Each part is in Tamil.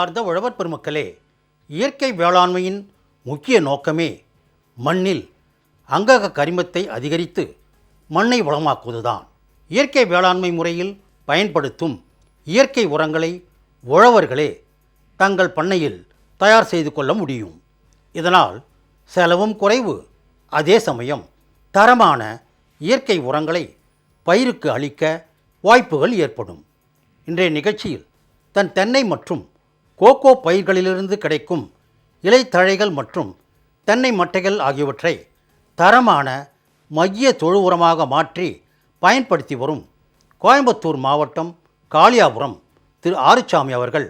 அன்பார்ந்த உழவர் பெருமக்களே இயற்கை வேளாண்மையின் முக்கிய நோக்கமே மண்ணில் அங்கக கரிமத்தை அதிகரித்து மண்ணை வளமாக்குவதுதான். இயற்கை வேளாண்மை முறையில் பயன்படுத்தும் இயற்கை உரங்களை உழவர்களே தங்கள் பண்ணையில் தயார் செய்து கொள்ள முடியும். இதனால் செலவும் குறைவு. அதே சமயம் தரமான இயற்கை உரங்களை பயிருக்கு அளிக்க வாய்ப்புகள் ஏற்படும். இன்றைய நிகழ்ச்சியில் தன் தென்னை மற்றும் கோகோ பயிர்களிலிருந்து கிடைக்கும் இலைத்தழைகள் மற்றும் தென்னை மட்டைகள் ஆகியவற்றை தரமான மைய தொழு உரமாக மாற்றி பயன்படுத்தி வரும் கோயம்புத்தூர் மாவட்டம் காளியாபுரம் திரு ஆறுசாமி அவர்கள்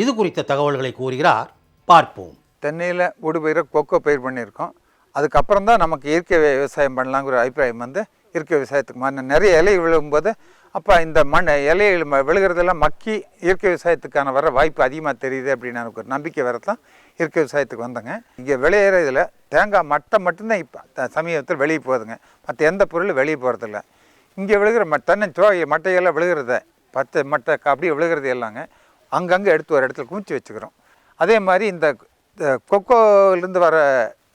இது குறித்த தகவல்களை கூறுகிறார். பார்ப்போம். தென்னையில் ஊடுபயிரை கொக்கோ பயிர் பண்ணியிருக்கோம். அதுக்கப்புறம் தான் நமக்கு இயற்கை விவசாயம் பண்ணலாங்கிற அபிப்பிராயம் வந்து இயற்கை விவசாயத்துக்கு மாறின நிறைய இலை விழும்போது அப்போ இந்த மண் இலைகள் ம- விழுகிறதெல்லாம் மக்கி இயற்கை விவசாயத்துக்கான வர வாய்ப்பு அதிகமாக தெரியுது அப்படின்னு எனக்கு ஒரு நம்பிக்கை வரத்தான் இயற்கை விவசாயத்துக்கு வந்தேங்க. இங்கே விளையிற இதில் தேங்காய் மட்டை மட்டும்தான் இப்போ சமீபத்தில் வெளியே போகுதுங்க. மற்ற எந்த பொருளும் வெளியே போகிறதில்ல இங்கே விழுகிற ம தென்னை துவகை மட்டையெல்லாம் விழுகிறத பத்து மட்டை அப்படியே விழுகிறது எல்லாங்க. அங்கங்கே எடுத்து ஒரு இடத்துல குமிச்சு வச்சுக்கிறோம். அதே மாதிரி இந்த இந்த கொக்கோலேருந்து வர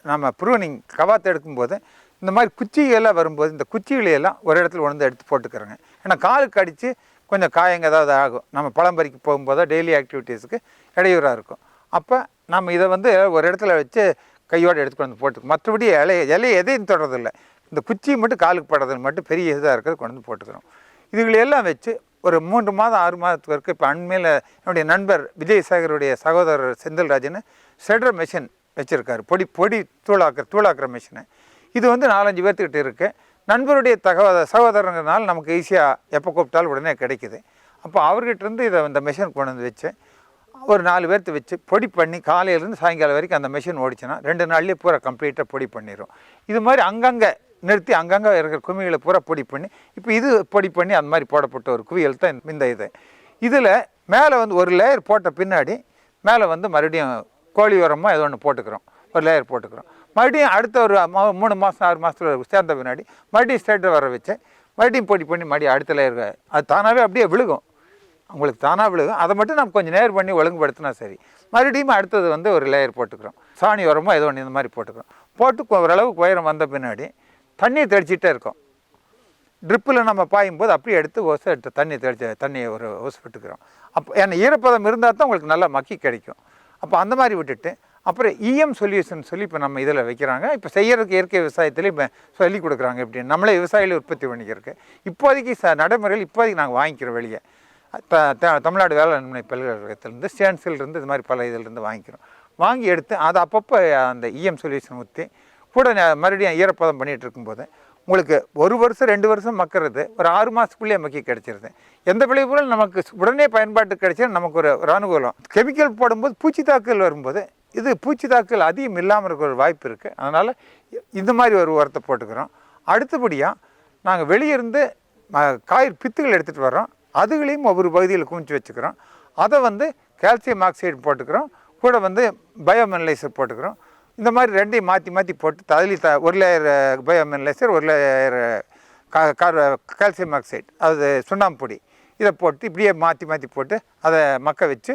நம்ம ப்ரூனிங் கவாத்து எடுக்கும்போது இந்த மாதிரி குச்சியெல்லாம் வரும்போது இந்த குச்சிகளையெல்லாம் ஒரு இடத்துல உணர்ந்து எடுத்து போட்டுக்கிறோங்க. ஏன்னா காலுக்கு அடித்து கொஞ்சம் காயங்க ஏதாவது ஆகும். நம்ம பழம்பறிக்கு போகும்போது போகும்போதோ டெய்லி ஆக்டிவிட்டீஸுக்கு இடையூறாக இருக்கும். அப்போ நம்ம இதை வந்து ஒரு இடத்துல வச்சு கையோடு எடுத்துக்கொண்டு வந்து போட்டுக்கோம் மற்றபடி இலைய இலையை எதையும் தொடறதில்லை. இந்த குச்சி மட்டும் காலுக்கு படுறதுல மட்டும் பெரிய இதாக இருக்கிறது கொண்டு வந்து போட்டுக்கிறோம். இதுகளையெல்லாம் வச்சு ஒரு மூன்று மாதம் ஆறு மாதத்துக்கு வரைக்கும் இப்போ அண்மையில் என்னுடைய நண்பர் விஜயசாகருடைய சகோதரர் செந்தில்ராஜன் ஷெட்ரர் மிஷின் வச்சுருக்காரு. பொடி பொடி தூளாக்குற தூளாக்குற மிஷினு இது வந்து நாலஞ்சு பேர்த்துக்கிட்ட இருக்குது நண்பருடைய தகவ சகோதரங்கிறனால நமக்கு ஈஸியாக எப்போ கூப்பிட்டாலும் உடனே கிடைக்குது. அப்போ அவர்கிட்டருந்து இதை இந்த மிஷின் கொண்டு வந்து வச்சு ஒரு நாலு பேர்த்து வச்சு பொடி பண்ணி காலையிலேருந்து சாயங்காலம் வரைக்கும் அந்த மிஷின் ஓடிச்சுன்னா ரெண்டு நாள்லேயே பூரா கம்ப்ளீட்டாக பொடி பண்ணிடும் இது மாதிரி அங்கங்கே நிறுத்தி அங்கங்கே இருக்கிற குமிகளை பூரா பொடி பண்ணி இப்போ இது பொடி பண்ணி அந்த மாதிரி போடப்பட்ட ஒரு குவியல் தான் இந்த இது. இதில் மேலே வந்து ஒரு லேயர் போட்ட பின்னாடி மேலே வந்து மறுபடியும் கோழி உரமாக ஏதோ ஒன்று போட்டுக்கிறோம். ஒரு லேயர் போட்டுக்கிறோம். மறுபடியும் அடுத்த ஒரு மூணு மாதம் ஆறு மாதத்துல சேர்ந்த பின்னாடி மறுபடியும் ஸ்டேட்டில் வர வச்சு மறுபடியும் போட்டி பண்ணி மறுபடியும் அடுத்த லேயர் அது தானாகவே அப்படியே விழுகும். அவங்களுக்கு தானாக விழுகும். அதை மட்டும் நம்ம கொஞ்சம் நேர் பண்ணி ஒழுங்குபடுத்தினா சரி. மறுபடியும் அடுத்தது வந்து ஒரு லேயர் போட்டுக்கிறோம். சாணி உரமோ ஏதோ ஒன்று இந்த மாதிரி போட்டுக்கிறோம். போட்டு ஓரளவுக்கு உயரம் வந்த பின்னாடி தண்ணியை தெளிச்சிட்டே இருக்கோம். ட்ரிப்பில் நம்ம பாயும்போது அப்படியே எடுத்து ஓசை எடுத்து தண்ணி தெளிச்சு தண்ணியை ஒரு ஓசை விட்டுக்கிறோம். அப்போ ஏன்னா ஈரப்பதம் இருந்தால் தான் உங்களுக்கு நல்லா மக்கி கிடைக்கும். அப்போ அந்த மாதிரி விட்டுட்டு அப்புறம் இஎம் சொல்யூஷன் சொல்லி இப்போ நம்ம இதில் வைக்கிறாங்க. இப்போ செய்கிறதுக்கு இயற்கை விவசாயத்தில் இப்போ சொல்லி கொடுக்குறாங்க இப்படின்னு நம்மளே விவசாயிகள் உற்பத்தி பண்ணிக்கிறதுக்கு. இப்போதைக்கு ச நடைமுறையில் இப்போதைக்கு நாங்கள் வாங்கிக்கிறோம் வெளியே. த த- தமிழ்நாடு வேளாண்மை பல்கலைக்கழகத்திலேருந்து ஸ்டேன்சிலிருந்து இது மாதிரி பல இதிலிருந்து வாங்கிக்கிறோம். வாங்கி எடுத்து அதை அப்பப்போ அந்த இஎம் சொல்யூஷன் ஊற்றி கூட மறுபடியும் ஈரப்பதம் பண்ணிகிட்டு இருக்கும்போது உங்களுக்கு ஒரு வருஷம் ரெண்டு வருஷம் மக்கிறது ஒரு ஆறு மாதத்துக்குள்ளேயே மக்கி கிடச்சிருது. எந்த விளைவுகளும் நமக்கு உடனே பயன்பாட்டு கிடைச்சா நமக்கு ஒரு ஒரு அனுகூலம். கெமிக்கல் போடும்போது பூச்சி தாக்குதல் வரும்போது இது பூச்சி தாக்குதல் அதிகம் இல்லாமல் இருக்க ஒரு வாய்ப்பு இருக்குது அதனால் இந்த மாதிரி ஒரு உரத்தை போட்டுக்கிறோம். அடுத்தபடியாக நாங்கள் வெளியிருந்து ம- காய் பித்துகள் எடுத்துகிட்டு வர்றோம். அதுகளையும் ஒவ்வொரு பகுதியில் குமிச்சு வச்சுக்கிறோம். அதை வந்து கால்சியம் ஆக்சைடு போட்டுக்கிறோம். கூட வந்து பயோமெனலைசர் போட்டுக்கிறோம். இந்த மாதிரி ரெண்டையும் மாற்றி மாற்றி போட்டு அதுலேயும் த ஒரு லேயர் பயோமெனலைசர் ஒரு லேயர் கா கார் கால்சியம் ஆக்சைடு அது சுண்ணாம்பு பொடி. இதை போட்டு இப்படியே மாற்றி மாற்றி போட்டு அதை மக்க வச்சு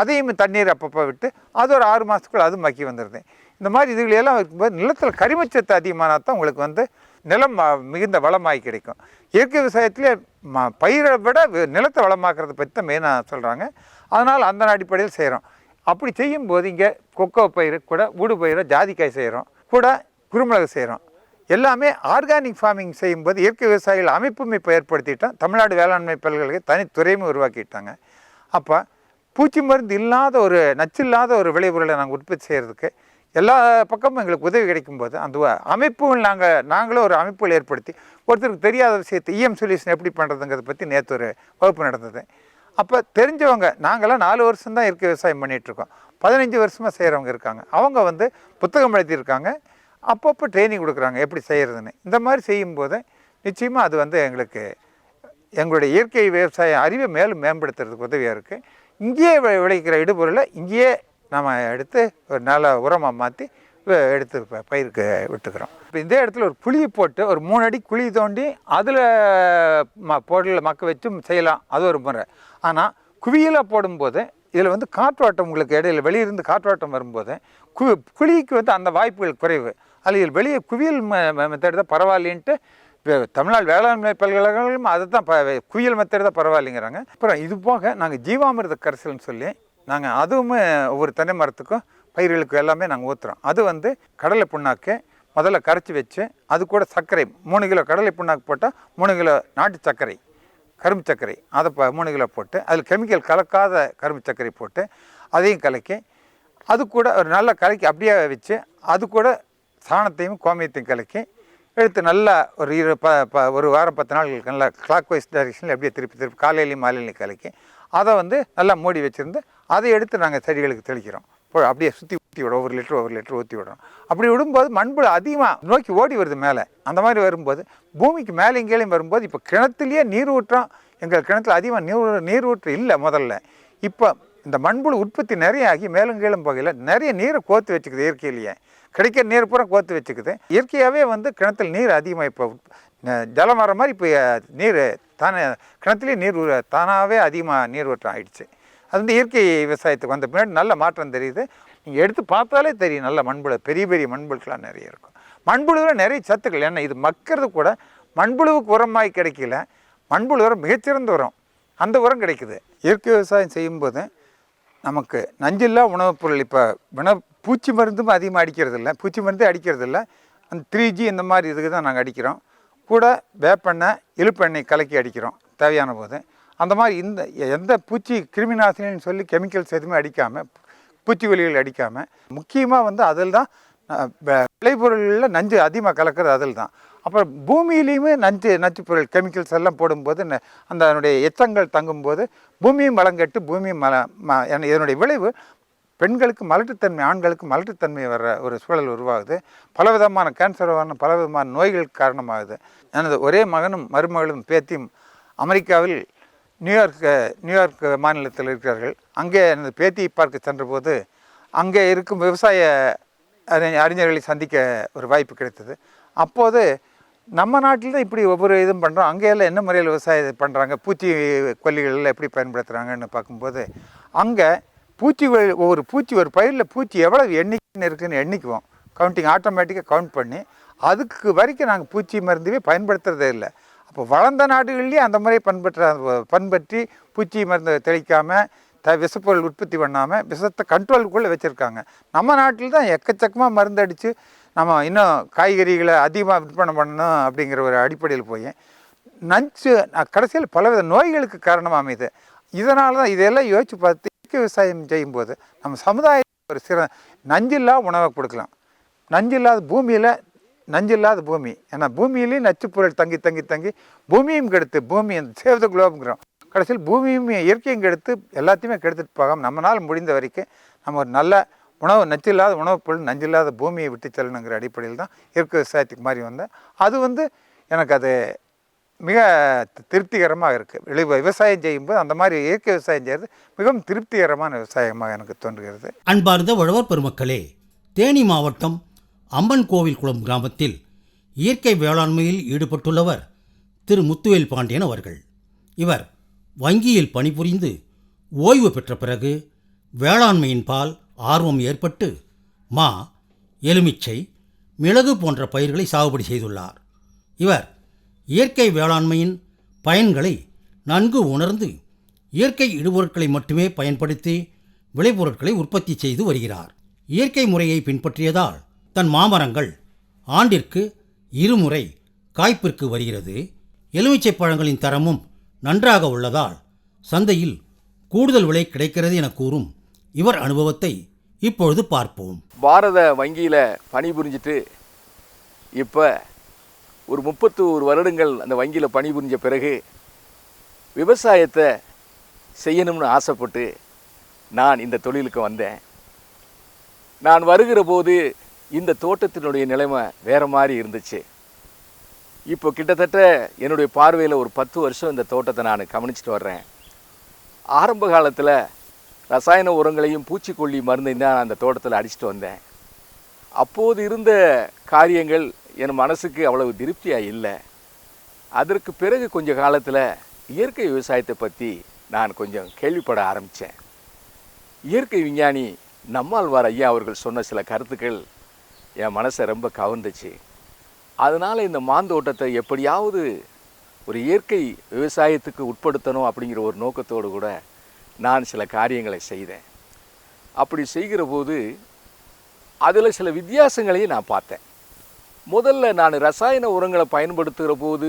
அதையும் தண்ணீர் அப்பப்போ விட்டு அது ஒரு ஆறு மாதத்துக்குள்ளே அதுவும் மக்கி வந்துடுது இந்த மாதிரி இதுகளெல்லாம் வைக்கும்போது நிலத்தில் கரிமச்சத்து அதிகமானால் தான் உங்களுக்கு வந்து நிலம் மிகுந்த வளமாகி கிடைக்கும். இயற்கை விவசாயத்திலே ம பயிரை விட நிலத்தை வளமாக்குறத பற்றி தான் மெயினாக சொல்கிறாங்க அதனால் அந்த அடிப்படையில் செய்கிறோம் அப்படி செய்யும்போது இங்கே கொக்கோ பயிர் கூட ஊடு பயிரை ஜாதிக்காய் செய்கிறோம் கூட குருமிளகு செய்கிறோம் எல்லாமே ஆர்கானிக் ஃபார்மிங் செய்யும்போது இயற்கை விவசாயிகள் அமைப்பும் இப்போ ஏற்படுத்திட்டோம். தமிழ்நாடு வேளாண்மை பல்கலைக்கழக தனித்துறையும் உருவாக்கிட்டாங்க. அப்போ பூச்சி மருந்து இல்லாத ஒரு நச்சில்லாத ஒரு விளைபொருளை நாங்கள் உற்பத்தி செய்கிறதுக்கு எல்லா பக்கமும் எங்களுக்கு உதவி கிடைக்கும் போது அந்த அமைப்புகள் நாங்கள் நாங்களும் ஒரு அமைப்புகள் ஏற்படுத்தி ஒருத்தருக்கு தெரியாத விஷயத்தை இஎம் சொல்யூஷன் எப்படி பண்ணுறதுங்கிறத பற்றி நேற்று ஒரு வகுப்பு நடந்தது. அப்போ தெரிஞ்சவங்க நாங்களாம் நாலு வருஷம் தான் இயற்கை விவசாயம் பண்ணிகிட்ருக்கோம் பதினஞ்சு வருஷமாக செய்கிறவங்க இருக்காங்க. அவங்க வந்து புத்தகம் எழுதியிருக்காங்க. அப்பப்போ ட்ரைனிங் கொடுக்குறாங்க எப்படி செய்கிறதுன்னு இந்த மாதிரி செய்யும்போது நிச்சயமாக அது வந்து எங்களுக்கு எங்களுடைய இயற்கை விவசாய அறிவை மேலும் மேம்படுத்துறதுக்கு உதவியாக இருக்குது இங்கேயே விளைக்கிற இடுபொருளை இங்கேயே நம்ம எடுத்து ஒரு நல்ல உரமாக மாற்றி எடுத்து பயிருக்கு விட்டுக்கிறோம். இப்போ இந்த இடத்துல ஒரு குழி போட்டு ஒரு மூணு அடி குழி தோண்டி அதில் ம பொருளில் மக்க வச்சும் செய்யலாம். அது ஒரு முறை. ஆனால் குவியலாக போடும்போது இதில் வந்து காற்றோட்டம் உங்களுக்கு இடையில வெளியிருந்து காற்றோட்டம் வரும்போது கு குழிக்கு வந்து அந்த வாய்ப்புகள் குறைவு. அதில் வெளியே குவியல் மெத்தட் தான் பரவாயில்லைன்ட்டு தமிழ்நாடு வேளாண்மை பல்கலைக்கழகம் அதை தான் குயில் குவியல் மெத்தட் தான் பரவாயில்லைங்கிறாங்க. அப்புறம் இது போக நாங்கள் ஜீவாமிர்த கரைசல்னு சொல்லி நாங்கள் அதுவும் ஒவ்வொரு தென்னை மரத்துக்கும் பயிர்களுக்கும் எல்லாமே நாங்கள் ஊற்றுறோம் அது வந்து கடலை புண்ணாக்கு முதல்ல கரைச்சி வச்சு அது கூட சர்க்கரை மூணு கிலோ கடலை புண்ணாக்கு போட்டால் மூணு கிலோ நாட்டு சர்க்கரை கரும்பு சர்க்கரை அதை ப மூணு கிலோ போட்டு அதில் கெமிக்கல் கலக்காத கரும்பு சர்க்கரை போட்டு அதையும் கலக்கி அது கூட ஒரு நல்ல கலக்கி அப்படியே வச்சு அது கூட சாணத்தையும் கோமியத்தையும் கலக்கி எடுத்து நல்லா ஒரு இரு ப ப ஒரு வாரம் பத்து நாள் நல்லா கிளாக் வைஸ் டைரெக்ஷனில் அப்படியே திருப்பி திருப்பி காலையிலையும் மாலையிலையும் கலக்கி அதை வந்து நல்லா மூடி வச்சுருந்து அதை எடுத்து நாங்கள் செடிகளுக்கு தெளிக்கிறோம். இப்போ அப்படியே சுற்றி ஊற்றி விடும் ஒரு லிட்டர் ஒரு லிட்டர் ஊற்றி விடுறோம். அப்படி விடும்போது மண்புழு அதிகமாக நோக்கி ஓடி வருது மேலே. அந்த மாதிரி வரும்போது பூமிக்கு மேலே இங்கேயும் வரும்போது இப்போ கிணத்துலேயே நீர் ஊற்றம் எங்கள் கிணத்துல அதிகமாக நீர் நீர் ஊற்று இல்லை முதல்ல. இப்போ இந்த மண்புழு உற்பத்தி நிறைய ஆகி மேலும் கீழும் போகையில் நிறைய நீரை கோத்து வச்சுக்குது இயற்கையிலேயே. கிடைக்கிற நீர் பூரா கோர்த்து வச்சுக்குது. இயற்கையாகவே வந்து கிணத்துல நீர் அதிகமாக இப்போ ஜலம் வர மாதிரி இப்போ நீர் தானே கிணத்துலேயே நீர் தானாகவே அதிகமாக நீர் ஊற்றம் ஆயிடுச்சு. அது வந்து இயற்கை விவசாயத்துக்கு வந்த பின்னாடி நல்ல மாற்றம் தெரியுது. நீங்கள் எடுத்து பார்த்தாலே தெரியும் நல்ல மண்புழு பெரிய பெரிய மண்புழுக்கெலாம் நிறைய இருக்கும். மண்புழுவில் நிறைய சத்துக்கள் ஏன்னா இது மக்கிறது கூட மண்புழுவுக்கு உரமாய் கிடைக்கல. மண்புழு உரம் மிகச்சிறந்த உரம். அந்த உரம் கிடைக்குது. இயற்கை விவசாயம் செய்யும்போது நமக்கு நஞ்சில்லா உணவுப் பொருள் இப்போ வின பூச்சி மருந்தும் அதிகமாக அடிக்கிறது இல்லை பூச்சி மருந்து அடிக்கிறது இல்லை அந்த த்ரீ ஜி இந்த மாதிரி இதுக்கு தான் நாங்கள் அடிக்கிறோம். கூட வேப்பெண்ணெய் இழுப்பெண்ணெய் கலக்கி அடிக்கிறோம் தேவையான போது. அந்த மாதிரி இந்த எந்த பூச்சி கிருமிநாசினின்னு சொல்லி கெமிக்கல்ஸ் எதுவுமே அடிக்காமல் பூச்சி பூச்சிக்கொல்லிகள் அடிக்காமல் முக்கியமாக வந்து அதில் தான் விளைபொருளில் நஞ்சு அதிகமாக கலக்கிறது அதில் தான். அப்புறம் பூமியிலையுமே நஞ்சு நச்சு பொருள் கெமிக்கல்ஸ் எல்லாம் போடும்போது அந்த அதனுடைய எச்சங்கள் தங்கும்போது பூமியும் வளங்கட்டு பூமியும் மல இதனுடைய விளைவு பெண்களுக்கு மலட்டுத்தன்மை ஆண்களுக்கு மலட்டுத்தன்மை வர்ற ஒரு சூழல் உருவாகுது. பலவிதமான கேன்சர் வர பலவிதமான நோய்களுக்கு காரணமாகுது. எனது ஒரே மகனும் மருமகளும் பேத்தியும் அமெரிக்காவில் நியூயார்க் நியூயார்க் மாநிலத்தில் இருக்கிறார்கள். அங்கே எனது பேத்தியை பார்க்க சென்றபோது அங்கே இருக்கும் விவசாய அறிஞர்களை சந்திக்க ஒரு வாய்ப்பு கிடைத்தது. அப்போது நம்ம நாட்டில் தான் இப்படி ஒவ்வொரு இதுவும் பண்ணுறோம் அங்கே எல்லாம் என்ன முறையில் விவசாயம் பண்ணுறாங்க பூச்சி கொல்லிகள் எப்படி பயன்படுத்துகிறாங்கன்னு பார்க்கும்போது அங்கே பூச்சி ஒவ்வொரு பூச்சி ஒரு பயிரில் பூச்சி எவ்வளவு எண்ணிக்கைன்னு இருக்குதுன்னு எண்ணிக்குவோம். கவுண்டிங் ஆட்டோமேட்டிக்காக கவுண்ட் பண்ணி அதுக்கு வரைக்கும் நாங்கள் பூச்சி மருந்துவே பயன்படுத்துறதே இல்லை. அப்போ வளர்ந்த நாடுகள்லேயே அந்த முறையை பண்பற்ற பண்பற்றி பூச்சி மருந்து தெளிக்காமல் த விஷப்பொருள் உற்பத்தி பண்ணாமல் விஷத்தை கண்ட்ரோலுக்குள்ளே வச்சுருக்காங்க. நம்ம நாட்டில் தான் எக்கச்சக்கமாக மருந்து அடித்து நம்ம இன்னும் காய்கறிகளை அதிகமாக விற்பனை பண்ணணும் அப்படிங்கிற ஒரு அடிப்படையில் போய் நஞ்சு கடைசியில் பலவித நோய்களுக்கு காரணமாக அமையுது இதனால தான் இதெல்லாம் யோசித்து பார்த்து விவசாயம் செய்யும்போது நம்ம சமுதாயத்துக்கு ஒரு சிற நஞ்சில்லா உணவை கொடுக்கலாம். நஞ்சில்லாத பூமியில் நஞ்சில்லாத பூமி. ஏன்னா பூமியிலையும் நச்சுப்பொருள் தங்கி தங்கி தங்கி பூமியும் கெடுத்து பூமி சேவ் குலோபுங்கிறோம் கடைசியில் பூமியும் இயற்கையும் கெடுத்து எல்லாத்தையுமே கெடுத்துட்டு போகாமல் நம்மளால் முடிந்த வரைக்கும் நம்ம ஒரு நல்ல உணவு நச்சில்லாத உணவுப் பொருள் நஞ்சில்லாத பூமியை விட்டு செல்லணுங்கிற அடிப்படையில் தான் இயற்கை விவசாயத்துக்கு மாதிரி வந்தேன். அது வந்து எனக்கு அது மிக திருப்திகரமாக இருக்குது விவசாயம் செய்யும்போது அந்த மாதிரி இயற்கை விவசாயம் செய்கிறது மிகவும் திருப்திகரமான விவசாயமாக எனக்கு தோன்றுகிறது. அன்பார்ந்த உழவர் பெருமக்களே தேனி மாவட்டம் அம்மன் கோவில் குளம் கிராமத்தில் இயற்கை வேளாண்மையில் ஈடுபட்டுள்ளவர் திரு முத்துவேல் பாண்டியன் அவர்கள். இவர் வங்கியில் பணிபுரிந்து ஓய்வு பெற்ற பிறகு வேளாண்மையின் பால் ஆர்வம் ஏற்பட்டு மா எலுமிச்சை மிளகு போன்ற பயிர்களை சாகுபடி செய்துள்ளார். இவர் இயற்கை வேளாண்மையின் பயன்களை நன்கு உணர்ந்து இயற்கை இடுபொருட்களை மட்டுமே பயன்படுத்தி விளைபொருட்களை உற்பத்தி செய்து வருகிறார். இயற்கை முறையை பின்பற்றியதால் தன் மாமரங்கள் ஆண்டிற்கு இருமுறை காய்ப்பிற்கு வருகிறது. எலுமிச்சை பழங்களின் தரமும் நன்றாக உள்ளதால் சந்தையில் கூடுதல் விலை கிடைக்கிறது என கூறும் இவர் அனுபவத்தை இப்பொழுது பார்ப்போம். பாரத வங்கியில் பணிபுரிஞ்சிட்டு இப்போ ஒரு முப்பத்து ஒரு வருடங்கள் அந்த வங்கியில் பணிபுரிஞ்ச பிறகு விவசாயத்தை செய்யணும்னு ஆசைப்பட்டு நான் இந்த தொழிலுக்கு வந்தேன். நான் வருகிற போது இந்த தோட்டத்தினுடைய நிலைமை வேறு மாதிரி இருந்துச்சு. இப்போ கிட்டத்தட்ட என்னுடைய பார்வையில் ஒரு பத்து வருஷம் இந்த தோட்டத்தை நான் கவனிச்சிட்டு வர்றேன். ஆரம்ப காலத்தில் ரசாயன உரங்களையும் பூச்சிக்கொல்லி மருந்தையும் தான் அந்த தோட்டத்தில் அடிச்சிட்டு வந்தேன். அப்போது இருந்த காரியங்கள் என் மனசுக்கு அவ்வளவு திருப்தியாக இல்லை. அதற்கு பிறகு கொஞ்ச காலத்தில் இயற்கை விவசாயத்தை பற்றி நான் கொஞ்சம் கேள்விப்பட ஆரம்பித்தேன் இயற்கை விஞ்ஞானி நம்மாழ்வார் ஐயா அவர்கள் சொன்ன சில கருத்துக்கள் என் மனசை ரொம்ப கவர்ந்துச்சு. அதனால் இந்த மாந்தோட்டத்தை எப்படியாவது ஒரு இயற்கை விவசாயத்துக்கு உட்படுத்தணும் அப்படிங்கிற ஒரு நோக்கத்தோடு கூட நான் சில காரியங்களை செய்தேன். அப்படி செய்கிற போது அதில் சில வித்தியாசங்களையும் நான் பார்த்தேன். முதல்ல நான் ரசாயன உரங்களை பயன்படுத்துகிற போது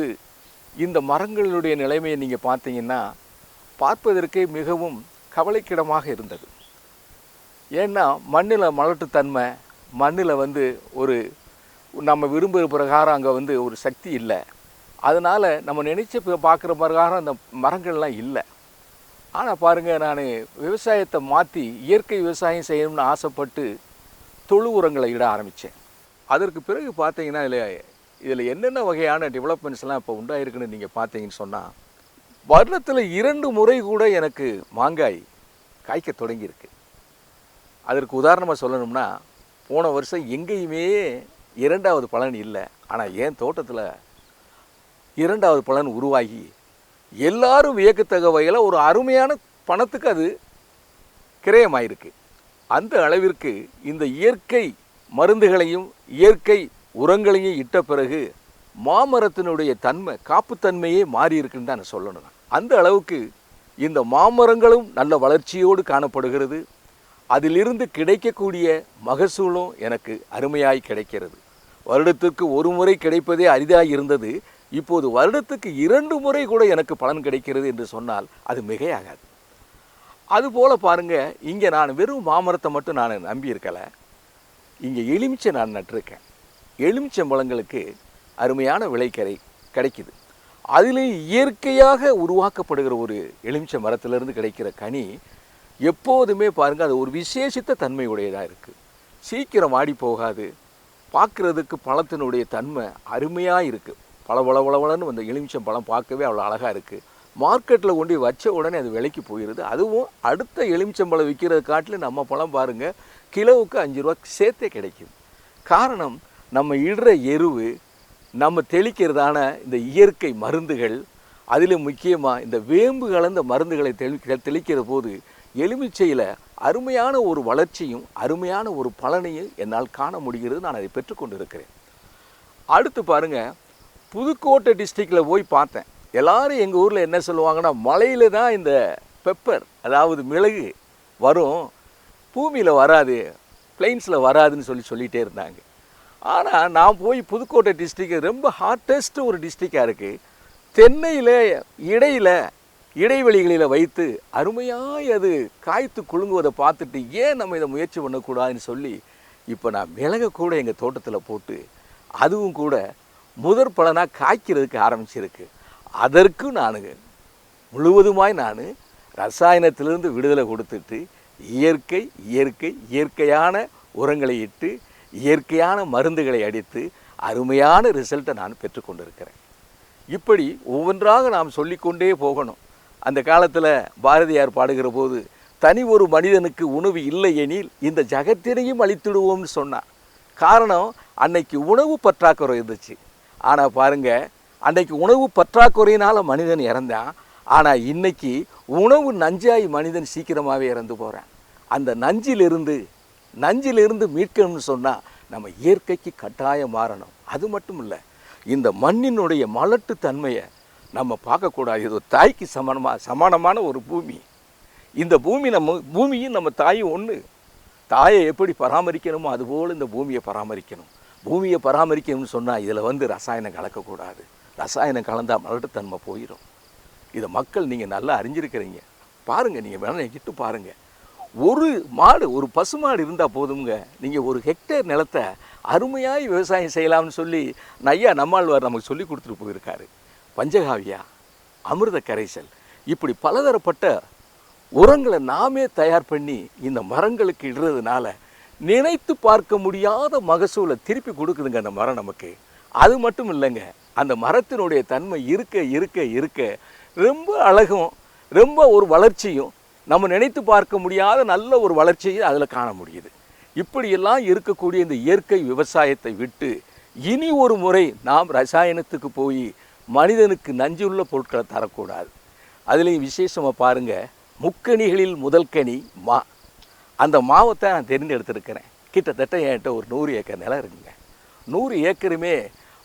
இந்த மரங்களுடைய நிலைமையை நீங்கள் பார்த்தீங்கன்னா பார்ப்பதற்கே மிகவும் கவலைக்கிடமாக இருந்தது. ஏன்னா மண்ணில் மலட்டுத்தன்மை மண்ணில் வந்து ஒரு நம்ம விரும்புகிற பிரகாரம் அங்கே வந்து ஒரு சக்தி இல்லை. அதனால் நம்ம நினைச்ச பார்க்குற பிரகாரம் அந்த மரங்கள்லாம் இல்லை. ஆனால் பாருங்கள் நான் விவசாயத்தை மாற்றி இயற்கை விவசாயம் செய்யணும்னு ஆசைப்பட்டு தொழு உரங்களை இட ஆரம்பித்தேன் அதற்கு பிறகு பார்த்தீங்கன்னா இல்லையா இதில் என்னென்ன வகையான டெவலப்மெண்ட்ஸ்லாம் இப்போ உண்டாயிருக்குன்னு நீங்கள் பார்த்தீங்கன்னு சொன்னால் வருடத்தில் இரண்டு முறை கூட எனக்கு மாங்காய் காய்க்க தொடங்கியிருக்கு. அதற்கு உதாரணமாக சொல்லணும்னா போன வருஷம் எங்கேயுமே இரண்டாவது பலன் இல்லை. ஆனால் என் தோட்டத்தில் இரண்டாவது பலன் உருவாகி எல்லாரும் வியக்கத்தக வகையில் ஒரு அருமையான பணத்துக்கு அது கிரயமாயிருக்கு. அந்த அளவிற்கு இந்த இயற்கை மருந்துகளையும் இயற்கை உரங்களையும் இட்ட பிறகு மாமரத்தினுடைய தன்மை காப்புத்தன்மையே மாறி இருக்குன்னு தான் நான் சொல்லணும் அந்த அளவுக்கு இந்த மாமரங்களும் நல்ல வளர்ச்சியோடு காணப்படுகிறது. அதிலிருந்து கிடைக்கக்கூடிய மகசூலும் எனக்கு அருமையாய் கிடைக்கிறது. வருடத்திற்கு ஒரு முறை கிடைப்பதே அரிதாக இருந்தது. இப்போது வருடத்துக்கு இரண்டு முறை கூட எனக்கு பலன் கிடைக்கிறது என்று சொன்னால் அது மிகையாகாது. அதுபோல் பாருங்கள் இங்கே நான் வெறும் மாமரத்தை மட்டும் நான் நம்பி இருக்கலை இங்கே எலுமிச்சை நான் நட்டிருக்கேன். எலுமிச்சம்பழங்களுக்கு அருமையான விளைக்கரை கிடைக்குது. அதிலே இயற்கையாக உருவாக்கப்படுகிற ஒரு எலுமிச்சை மரத்திலிருந்து கிடைக்கிற கனி எப்போதுமே பாருங்கள் அது ஒரு விசேஷித்த தன்மை உடையதாக இருக்குது சீக்கிரம் ஆடி போகாது. பார்க்குறதுக்கு பழத்தினுடைய தன்மை அருமையாக இருக்குது பல பல அந்த எலுமிச்சம் பழம் பார்க்கவே அவ்வளோ அழகாக இருக்குது மார்க்கெட்டில் கொண்டு வச்ச உடனே அது விலைக்கு போயிடுது அதுவும் அடுத்த எலுமிச்சம்பழம் விற்கிறது காட்டில் நம்ம பழம் பாருங்கள் கிலோவுக்கு அஞ்சு ரூபா சேர்த்தே கிடைக்கும். காரணம் நம்ம இடுற எருவு நம்ம தெளிக்கிறதான இந்த இயற்கை மருந்துகள் அதில் முக்கியமாக இந்த வேம்பு கலந்த மருந்துகளை தெளி தெளிக்கிற போது எலுமிச்சையில் அருமையான ஒரு வளர்ச்சியும் அருமையான ஒரு பலனையும் என்னால் காண முடிகிறது. நான் அதை பெற்றுக்கொண்டு இருக்கிறேன் அடுத்து பாருங்கள் புதுக்கோட்டை டிஸ்ட்ரிக்டில் போய் பார்த்தேன். எல்லாரும் எங்கள் ஊரில் என்ன சொல்லுவாங்கன்னா மலையில் தான் இந்த பெப்பர் அதாவது மிளகு வரும். பூமியில் வராது பிளெயின்ஸில் வராதுன்னு சொல்லி சொல்லிகிட்டே இருந்தாங்க. ஆனால் நான் போய் புதுக்கோட்டை டிஸ்ட்ரிக்ட் ரொம்ப ஹாட்டஸ்ட்டு ஒரு டிஸ்ட்ரிக்டாக இருக்குது தென்னையில் இடையில் இடைவெளிகளில் வைத்து அருமையாக அது காய்த்து குலுங்குவதை பார்த்துட்டு ஏன் நம்ம இதை முயற்சி பண்ணக்கூடாதுன்னு சொல்லி இப்போ நான் மிளகை கூட எங்கள் தோட்டத்தில் போட்டு அதுவும் கூட முதற் பலனாக காய்க்கிறதுக்கு ஆரம்பிச்சிருக்கு. அதற்கும் நான் முழுவதுமாய் நான் ரசாயனத்திலிருந்து விடுதலை கொடுத்துட்டு இயற்கை இயற்கை இயற்கையான உரங்களை இட்டு இயற்கையான மருந்துகளை அடித்து அருமையான ரிசல்ட்டை நான் பெற்றுக்கொண்டிருக்கிறேன் இப்படி ஒவ்வொன்றாக நாம் சொல்லிக்கொண்டே போகணும். அந்த காலத்தில் பாரதியார் பாடுகிற போது தனி ஒரு மனிதனுக்கு உணவு இல்லை எனில் இந்த ஜகத்தினையும் அழித்துடுவோம்னு சொன்னார். காரணம் அன்னைக்கு உணவு பற்றாக்குறை இருந்துச்சு. ஆனால் பாருங்கள் அன்னைக்கு உணவு பற்றாக்குறையினால் மனிதன் இறந்தான். ஆனால் இன்னைக்கு உணவு நஞ்சாய் மனிதன் சீக்கிரமாகவே இறந்து போகிறான் அந்த நஞ்சிலிருந்து நஞ்சிலிருந்து மீட்கணும்னு சொன்னால் நம்ம இயற்கைக்கு கட்டாயம் மாறணும். அது மட்டும் இல்லை இந்த மண்ணினுடைய மலட்டு தன்மையை நம்ம பார்க்கக்கூடாது. இது ஒரு தாய்க்கு சமானமாக சமானமான ஒரு பூமி. இந்த பூமி நம்ம பூமியும் நம்ம தாயும் ஒன்று தாயை எப்படி பராமரிக்கணுமோ அதுபோல் இந்த பூமியை பராமரிக்கணும். பூமியை பராமரிக்கணும்னு சொன்னால் இதில் வந்து ரசாயனம் கலக்கக்கூடாது. ரசாயனம் கலந்தால் மலட்டுத்தன்மை போயிடும் இதை மக்கள் நீங்கள் நல்லா அறிஞ்சிருக்கிறீங்க. பாருங்கள் நீங்கள் வேணா என்கிட்ட பாருங்கள் ஒரு மாடு ஒரு பசுமாடு இருந்தால் போதுங்க நீங்கள் ஒரு ஹெக்டேர் நிலத்தை அருமையாய் விவசாயம் செய்யலாம்னு சொல்லி நையா நம்மாழ்வார் நமக்கு சொல்லி கொடுத்துட்டு போயிருக்காரு. பஞ்சகாவியா அமிர்த கரைசல் இப்படி பலதரப்பட்ட உரங்களை நாமே தயார் பண்ணி இந்த மரங்களுக்கு இடுறதுனால நினைத்து பார்க்க முடியாத மகசூலை திருப்பி கொடுக்குதுங்க அந்த மரம் நமக்கு. அது மட்டும் இல்லைங்க அந்த மரத்தினுடைய தன்மை இருக்க இருக்க இருக்க ரொம்ப அழகும் ரொம்ப ஒரு வளர்ச்சியும் நம்ம நினைத்து பார்க்க முடியாத நல்ல ஒரு வளர்ச்சியை அதில் காண முடியுது. இப்படியெல்லாம் இருக்கக்கூடிய இந்த இயற்கை விவசாயத்தை விட்டு இனி ஒரு முறை நாம் ரசாயனத்துக்கு போய் மனிதனுக்கு நஞ்சுள்ள பொருட்களை தரக்கூடாது. அதுலேயும் விசேஷமாக பாருங்கள் முக்கணிகளில் முதல் கனி மா. அந்த மாவத்தை நான் தேர்ந்தெடுத்திருக்கிறேன். கிட்டத்தட்ட என்கிட்ட ஒரு நூறு ஏக்கர் நிலம் இருக்குங்க. நூறு ஏக்கருமே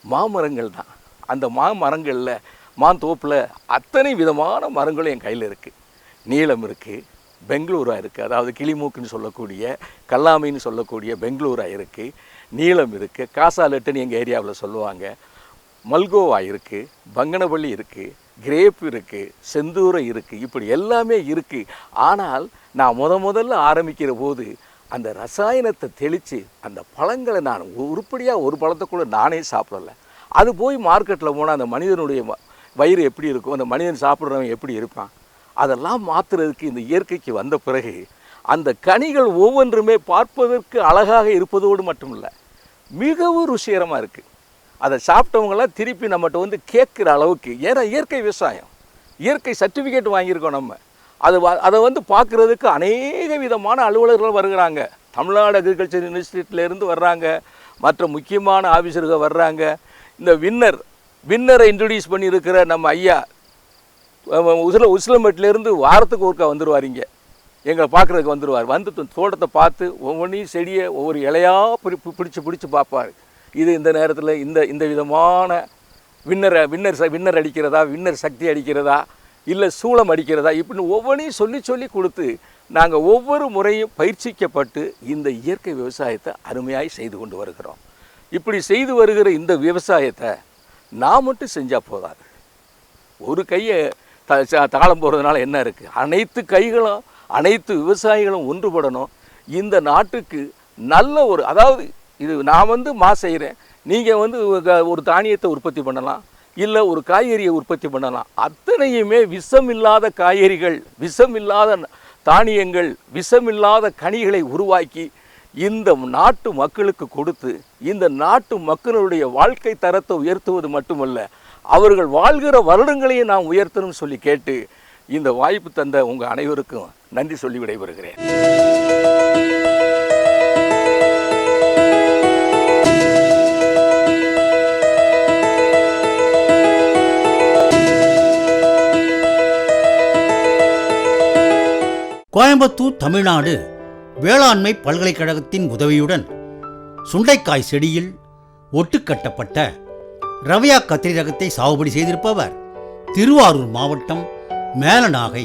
மாமரங்கள் தான் அந்த மாமரங்களில் மாந்தோப்பில் அத்தனை விதமான மரங்களும் என் கையில் இருக்குது நீளம் இருக்குது பெங்களூராக இருக்குது அதாவது கிளிமூக்குன்னு சொல்லக்கூடிய கல்லாமின்னு சொல்லக்கூடிய பெங்களூராக இருக்குது நீளம் இருக்குது காசாலட்டுன்னு எங்கள் ஏரியாவில் சொல்லுவாங்க. மல்கோவா இருக்குது பங்கனப்பள்ளி இருக்குது கிரேப் இருக்குது செந்தூரை இருக்குது இப்படி எல்லாமே இருக்குது ஆனால் நான் முத முதல்ல ஆரம்பிக்கிற போது அந்த ரசாயனத்தை தெளித்து அந்த பழங்களை நான் உருப்படியாக ஒரு பழத்தை கூட நானே சாப்பிடல. அது போய் மார்க்கெட்டில் போனால் அந்த மனிதனுடைய வயிறு எப்படி இருக்கும் அந்த மனிதன் சாப்பிட்றவன் எப்படி இருப்பான் அதெல்லாம் மாற்றுறதுக்கு இந்த இயற்கைக்கு வந்த பிறகு அந்த கனிகள் ஒவ்வொன்றுமே பார்ப்பதற்கு அழகாக இருப்பதோடு மட்டுமில்லை மிகவும் ருசிகரமாக இருக்குது அதை சாப்பிட்டவங்களாம் திருப்பி நம்மகிட்ட வந்து கேட்குற அளவுக்கு ஏன்னா இயற்கை விவசாயம் இயற்கை சர்டிஃபிகேட் வாங்கியிருக்கோம் நம்ம. அது வ- அதை வந்து பார்க்குறதுக்கு அநேக விதமான அலுவலர்கள் வருகிறாங்க. தமிழ்நாடு அக்ரிகல்ச்சர் யூனிவர்சிட்டியிலேருந்து வர்றாங்க மற்ற முக்கியமான ஆஃபீஸர்கள் வர்றாங்க. இந்த வின்னர் வின்னரை இன்ட்ரடியூஸ் பண்ணியிருக்கிற நம்ம ஐயா உசில உசிலம்பட்டிலேருந்து வாரத்துக்கு ஒருக்கா வந்துடுவார் இங்கே. எங்களை பார்க்குறதுக்கு வந்துடுவார் வந்து தோட்டத்தை பார்த்து ஒவ்வொன்றையும் செடியை ஒவ்வொரு இலையாக பிடி பிடிச்சி பிடிச்சி பார்ப்பார். இது இந்த நேரத்தில் இந்த இந்த விதமான வின்னரை வின்னர் ச வின்னர் அடிக்கிறதா வின்னர் சக்தி அடிக்கிறதா இல்லை சூளம் அடிக்கிறதா இப்படின்னு ஒவ்வொன்றையும் சொல்லி சொல்லி கொடுத்து நாங்கள் ஒவ்வொரு முறையும் பயிற்சிக்கப்பட்டு இந்த இயற்கை விவசாயத்தை அருமையாய் செய்து கொண்டு வருகிறோம். இப்படி செய்து வருகிற இந்த விவசாயத்தை நான் மட்டும் செஞ்சால் போதாது. ஒரு கையை த ச- தாளம் போகிறதுனால என்ன இருக்குது அனைத்து கைகளும் அனைத்து விவசாயிகளும் ஒன்றுபடணும். இந்த நாட்டுக்கு நல்ல ஒரு அதாவது இது நான் வந்து மா செய்கிறேன் நீங்கள் வந்து ஒரு- ஒரு தானியத்தை உற்பத்தி பண்ணலாம். இல்லை ஒரு காய்கறியை உற்பத்தி பண்ணலாம். அத்தனையுமே விஷம் இல்லாத காய்கறிகள் விஷம் இல்லாத தானியங்கள் விஷமில்லாத கனிகளை உருவாக்கி இந்த நாட்டு மக்களுக்கு கொடுத்து இந்த நாட்டு மக்களுடைய வாழ்க்கை தரத்தை உயர்த்துவது மட்டுமல்ல அவர்கள் வாழ்கிற வருடங்களையும் நாம் உயர்த்தணும்னு சொல்லி கேட்டு இந்த வாய்ப்பு தந்த உங்கள் அனைவருக்கும் நன்றி சொல்லி விடைபெறுகிறேன். கோயம்புத்தூர் தமிழ்நாடு. வேளாண்மை பல்கலைக்கழகத்தின் உதவியுடன் சுண்டைக்காய் செடியில் ஒட்டுக்கட்டப்பட்ட ரவையா கத்திரி ரகத்தை சாகுபடி செய்திருப்பவர் திருவாரூர் மாவட்டம் மேலநாகை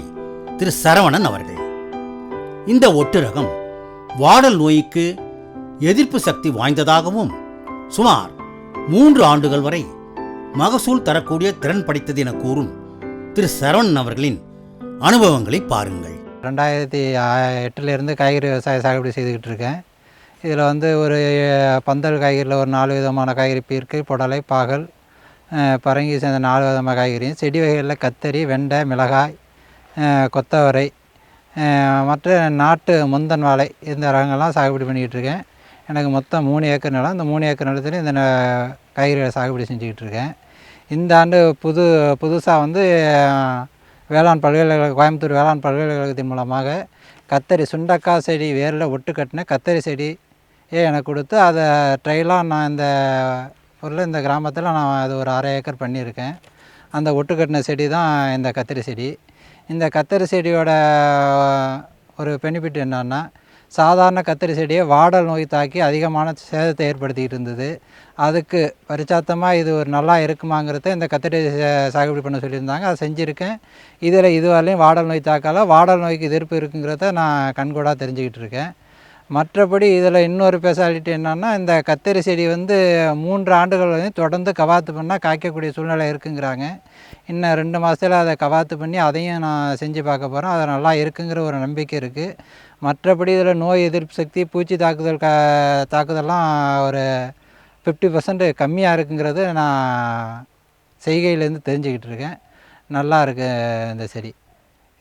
திரு சரவணன் அவர்கள். இந்த ஒட்டு ரகம் வாடல் நோய்க்கு எதிர்ப்பு சக்தி வாய்ந்ததாகவும் சுமார் மூன்று ஆண்டுகள் வரை மகசூல் தரக்கூடிய திறன் படைத்தது என கூறும் திரு சரவணன் அவர்களின் அனுபவங்களை பாருங்கள். ரெண்டாயிரத்தி எட்டுலேருந்து காய்கறி விவசாய சாகுபடி செய்துக்கிட்டு இருக்கேன். இதில் வந்து ஒரு பந்தல் காய்கறியில் ஒரு நாலு விதமான காய்கறி பீர்க்கு புடலை பாகல் பரங்கி சேர்ந்த நாலு விதமான காய்கறியும் செடி வகைகளில் கத்தரி வெண்டை மிளகாய் கொத்தவரை மற்ற நாட்டு முந்தன் வாழை இந்த ரகங்கள்லாம் சாகுபடி பண்ணிக்கிட்டு இருக்கேன். எனக்கு மொத்தம் மூணு ஏக்கர் நிலம். இந்த மூணு ஏக்கர் நிலத்துல இந்த ந- காய்கறிகளை சாகுபடி செஞ்சுக்கிட்டு இருக்கேன். இந்த ஆண்டு புது புதுசாக வந்து வேளாண் பல்கலைக்கழக கோயம்புத்தூர் வேளாண் பல்கலைக்கழகத்தின் மூலமாக கத்தரி சுண்டக்காய் செடி வேரில் ஒட்டு கட்டின கத்தரி செடி எனக்கு கொடுத்து அதை ட்ரைலாக நான் இந்த ஊரில் இந்த கிராமத்தில் நான் அது ஒரு அரை ஏக்கர் பண்ணியிருக்கேன். அந்த ஒட்டு கட்டின செடி தான் இந்த கத்திரி செடி. இந்த கத்தரி செடியோட ஒரு பெனிஃபிட் என்னன்னா சாதாரண கத்திரி செடியை வாடல் நோய் தாக்கி அதிகமான சேதத்தை ஏற்படுத்திக்கிட்டு இருந்தது. அதுக்கு பரிச்சாத்தமாக இது ஒரு நல்லா இருக்குமாங்கிறத இந்த கத்திரி சாகுபடி பண்ண சொல்லியிருந்தாங்க. அதை செஞ்சுருக்கேன். இதில் இதுவரையும் வாடல் நோய் தாக்கால வாடல் நோய்க்கு எதிர்ப்பு இருக்குங்கிறத நான் கண்கூடாக தெரிஞ்சுக்கிட்டு இருக்கேன். மற்றபடி இதில் இன்னொரு ஸ்பெஷாலிட்டி என்னென்னா இந்த கத்தரி செடி வந்து மூன்று ஆண்டுகள் வந்து தொடர்ந்து கவாத்து பண்ணால் காய்க்கக்கூடிய சூழ்நிலை இருக்குங்கிறாங்க. இன்னும் ரெண்டு மாதத்தில் அதை கவாத்து பண்ணி அதையும் நான் செஞ்சு பார்க்க போகிறேன் அது நல்லா இருக்குங்கிற ஒரு நம்பிக்கை இருக்குது மற்றபடி இதில் நோய் எதிர்ப்பு சக்தி பூச்சி தாக்குதல் க தாக்குதல்லாம் ஒரு ஃபிஃப்டி பர்சன்ட் கம்மியாக இருக்குங்கிறது நான் செய்கையிலேருந்து தெரிஞ்சுக்கிட்டு இருக்கேன். நல்லா இருக்கு இந்த செடி.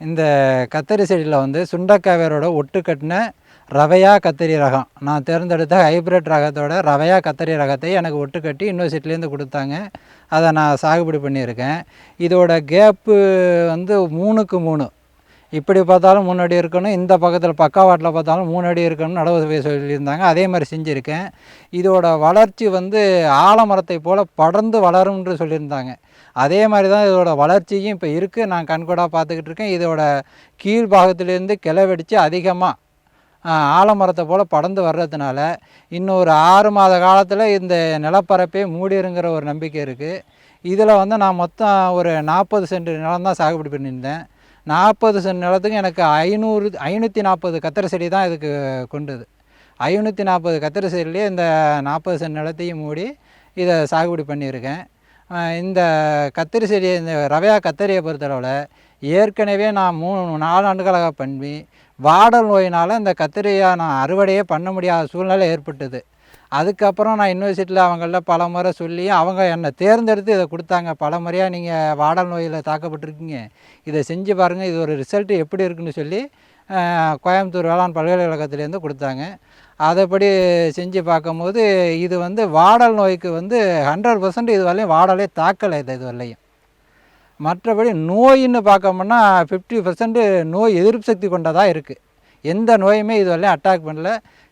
இந்த கத்தரி செடியில் வந்து சுண்டக்காய் வேரோட ஒட்டு கட்டின ரவையா கத்தரி ரகம். நான் தேர்ந்தெடுத்த ஹைப்ரிட் ரகத்தோட ரவையா கத்தரி ரகத்தை எனக்கு ஒட்டுக்கட்டி யூனிவர்சிட்டிலேருந்து கொடுத்தாங்க. அதை நான் சாகுபடி பண்ணியிருக்கேன். இதோட கேப்பு வந்து மூணுக்கு மூணு. இப்படி பார்த்தாலும் மூணு அடி இருக்கணும். இந்த பக்கத்தில் பக்காவாட்டில் பார்த்தாலும் மூணு அடி இருக்கணும்னு நடவு சொல்லியிருந்தாங்க. அதே மாதிரி செஞ்சுருக்கேன். இதோட வளர்ச்சி வந்து ஆலமரத்தை போல் படர்ந்து வளரும்னு சொல்லியிருந்தாங்க. அதே மாதிரி தான் இதோட வளர்ச்சியும் இப்போ இருக்குது நான் கண்கூடாக பார்த்துக்கிட்டு இருக்கேன். இதோட கீழ் பாகத்துலேருந்து கிளை வெடித்து அதிகமாக ஆலமரத்தை போல் படர்ந்து வர்றதுனால இன்னும் ஒரு ஆறு மாத காலத்தில் இந்த நிலப்பரப்பே மூடிருங்கிற ஒரு நம்பிக்கை இருக்குது இதில் வந்து நான் மொத்தம் ஒரு நாற்பது சென்ட் நிலம் தான் சாகுபடி பண்ணியிருந்தேன். நாற்பது சென்ட் நிலத்துக்கு எனக்கு ஐநூறு ஐநூற்றி நாற்பது கத்திரி செடி தான் இதுக்கு கொண்டுது. ஐநூற்றி நாற்பது கத்திரி செடியிலே இந்த நாற்பது சென்ட் நிலத்தையும் மூடி இதை சாகுபடி பண்ணியிருக்கேன். இந்த கத்திரி செடியை இந்த ரவையா கத்தரியை பொறுத்தளவில் ஏற்கனவே நான் மூணு நாலு ஆண்டுகளாக பண்ணி வாடல் நோயினால் இந்த கத்திரியை நான் அறுவடையே பண்ண முடியாத சூழ்நிலை ஏற்பட்டது. அதுக்கப்புறம் நான் யூனிவர்சிட்டியில் அவங்கள்ட்ட பல முறை சொல்லி அவங்க என்னை தேர்ந்தெடுத்து இதை கொடுத்தாங்க. பல முறையாக நீங்கள் வாடல் நோயில் தாக்கப்பட்டிருக்கீங்க. இதை செஞ்சு பாருங்கள் இது ஒரு ரிசல்ட்டு எப்படி இருக்குன்னு சொல்லி கோயம்புத்தூர் வேளாண் பல்கலைக்கழகத்துலேருந்து கொடுத்தாங்க. அதைப்படி செஞ்சு பார்க்கும்போது இது வந்து வாடல் நோய்க்கு வந்து ஹண்ட்ரட் பர்சன்ட் இது வரலையும் வாடலே தாக்கலை இது இது வரலையும் மற்றபடி நோயின்னு பார்க்கோம்னா ஃபிஃப்டி பர்சன்ட் நோய் எதிர்ப்பு சக்தி கொண்டதாக இருக்குது எந்த நோயுமே இது வரலையும் அட்டாக் பண்ணல.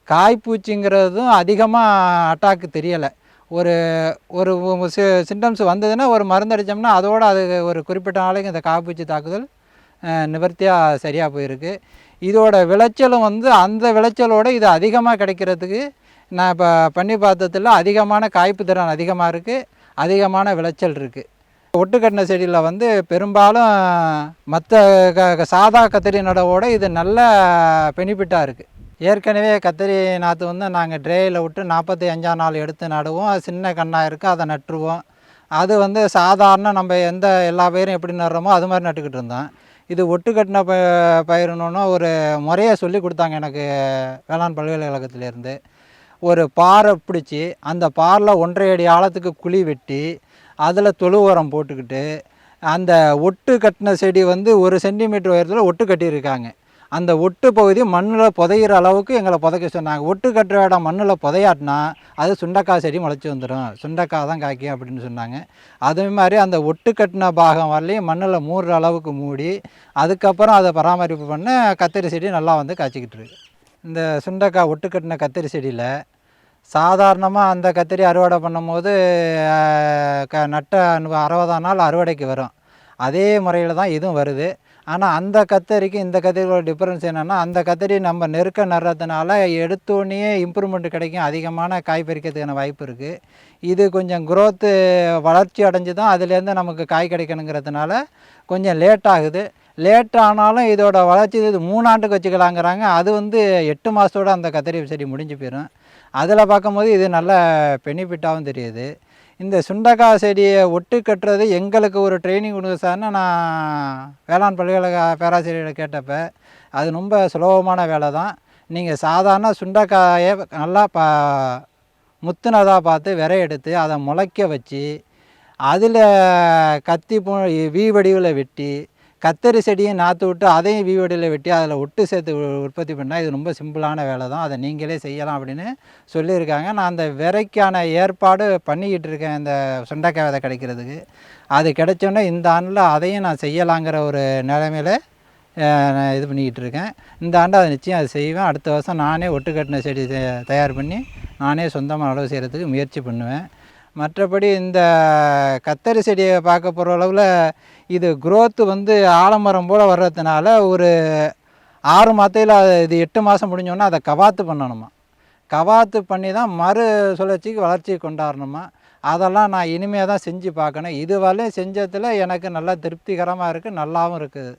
காய்ப்பூச்சிங்கிறதும் அதிகமாக அட்டாக்கு தெரியலை. ஒரு ஒரு சி சிம்டம்ஸ் வந்ததுன்னா ஒரு மருந்து அடித்தோம்னா அதோடு அது ஒரு குறிப்பிட்ட நாளைக்கு இந்த காய்ப்பூச்சி தாக்குதல் நிவர்த்தியாக சரியாக போயிருக்கு. இதோட விளைச்சலும் வந்து அந்த விளைச்சலோட இது அதிகமாக கிடைக்கிறதுக்கு நான் இப்போ பண்ணி பார்த்ததில் அதிகமான காய்ப்பு திறன் அதிகமாக இருக்குது அதிகமான விளைச்சல் இருக்குது ஒட்டுக்கட்டின செடியில் வந்து பெரும்பாலும் மற்ற க க- சாதா கத்திரி நடவோட இது நல்ல பெனிஃபிட்டாக இருக்குது ஏற்கனவே கத்திரி நாற்று வந்து நாங்கள் ட்ரேயில் விட்டு நாற்பத்தி அஞ்சாம் நாள் எடுத்து நடுவோம். சின்ன கண்ணாக இருக்குது அதை நட்டுருவோம். அது வந்து சாதாரண நம்ம எந்த எல்லா பயிரும் எப்படி நடுறோமோ அது மாதிரி நட்டுக்கிட்டு இருந்தோம். இது ஒட்டு கட்டின ப பயிரணுன்னா ஒரு முறையை சொல்லி கொடுத்தாங்க எனக்கு வேளாண் பல்கலைக்கழகத்திலேருந்து. ஒரு பாறை பிடிச்சி அந்த பாரில் ஒன்றரை அடி ஆழத்துக்கு குழி வெட்டி அதில் தொழு உரம் போட்டுக்கிட்டு அந்த ஒட்டு கட்டின செடி வந்து ஒரு சென்டிமீட்டர் உயரத்தில் ஒட்டு கட்டியிருக்காங்க. அந்த ஒட்டு பகுதி மண்ணில் புதையிற அளவுக்கு எங்களை புதைக்க சொன்னாங்க. ஒட்டு கட்டுற இடம் மண்ணில் புதையாட்டினா அது சுண்டக்காய் செடி முளைச்சி வந்துடும் சுண்டக்காய் தான் காய்க்கும் அப்படின்னு சொன்னாங்க. அதே மாதிரி அந்த ஒட்டு கட்டின பாகம் வரலையும் மண்ணில் மூடுற அளவுக்கு மூடி அதுக்கப்புறம் அதை பராமரிப்பு பண்ண கத்திரி செடி நல்லா வந்து காய்ச்சிக்கிட்டு இருக்கு. இந்த சுண்டக்காய் ஒட்டு கட்டின கத்திரி செடியில் சாதாரணமாக அந்த கத்திரி அறுவடை பண்ணும்போது க நட்ட அறுபதாம் நாள் அறுவடைக்கு வரும். அதே முறையில் தான் இதுவும் வருது. ஆனால் அந்த கத்தரிக்கு இந்த கத்திரியோட டிஃப்ரென்ஸ் என்னென்னா அந்த கத்திரி நம்ம நெருக்க நடுறதுனால எடுத்தோடனே இம்ப்ரூவ்மெண்ட் கிடைக்கும். அதிகமான காய் பறிக்கிறதுக்கான வாய்ப்பு இருக்குது இது கொஞ்சம் குரோத்து வளர்ச்சி அடைஞ்சு தான் அதுலேருந்து நமக்கு காய் கிடைக்கணுங்கிறதுனால கொஞ்சம் லேட் ஆகுது. லேட் ஆனாலும் இதோட வளர்ச்சி இது மூணாண்டுக்கு வச்சுக்கலாங்கிறாங்க. அது வந்து எட்டு மாதத்தோட அந்த கத்திரி செடி முடிஞ்சு போயிடும் அதில் பார்க்கும்போது இது நல்ல பெனிஃபிட்டாகவும் தெரியுது. இந்த சுண்டக்காய் செடியை ஒட்டு கட்டுறது எங்களுக்கு ஒரு ட்ரைனிங் கொடுங்க சார்னு நான் வேளாண் பல்கலைக்கழக பேராசிரியரை கேட்டப்ப அது ரொம்ப சுலபமான வேலை தான். நீங்கள் சாதாரண சுண்டைக்காயை நல்லா பா முத்துனதாக பார்த்து விரை எடுத்து அதை முளைக்க வச்சு அதில் கத்தி பூ வீ வடிவில் வெட்டி கத்தரி செடியும் நாற்று விட்டு அதையும் வீவடியில் வெட்டி அதில் ஒட்டு சேர்த்து உற்பத்தி பண்ணால் இது ரொம்ப சிம்பிளான வேலை தான். அதை நீங்களே செய்யலாம் அப்படின்னு சொல்லியிருக்காங்க. நான் அந்த விரைக்கான ஏற்பாடு பண்ணிக்கிட்டு இருக்கேன் இந்த சுண்டைக்காய் விதை கிடைக்கிறதுக்கு. அது கிடைச்சோன்னே இந்த ஆண்டில் அதையும் நான் செய்யலாங்கிற ஒரு நிலைமையில் நான் இது பண்ணிக்கிட்டு இருக்கேன். இந்த ஆண்டு அதை நிச்சயம் அதை செய்வேன். அடுத்த வருஷம் நானே ஒட்டுக்கட்டின செடி தயார் பண்ணி நானே சொந்தமாக அளவு செய்கிறதுக்கு முயற்சி பண்ணுவேன். மற்றபடி இந்த கத்தரி செடியை பார்க்க போகிற அளவில் இது குரோத்து வந்து ஆலமரம் போல் வர்றதுனால ஒரு ஆறு மாதத்தில் இது எட்டு மாதம் முடிஞ்சோன்னா அதை கவாத்து பண்ணணுமா. கவாத்து பண்ணி தான் மறு சுழற்சிக்கு வளர்ச்சி கொண்டாடணுமா. அதெல்லாம் நான் இனிமேல் தான் செஞ்சு பார்க்கணும். இதுவரையும் செஞ்சதில் எனக்கு நல்லா திருப்திகரமாக இருக்குது நல்லாவும் இருக்குது.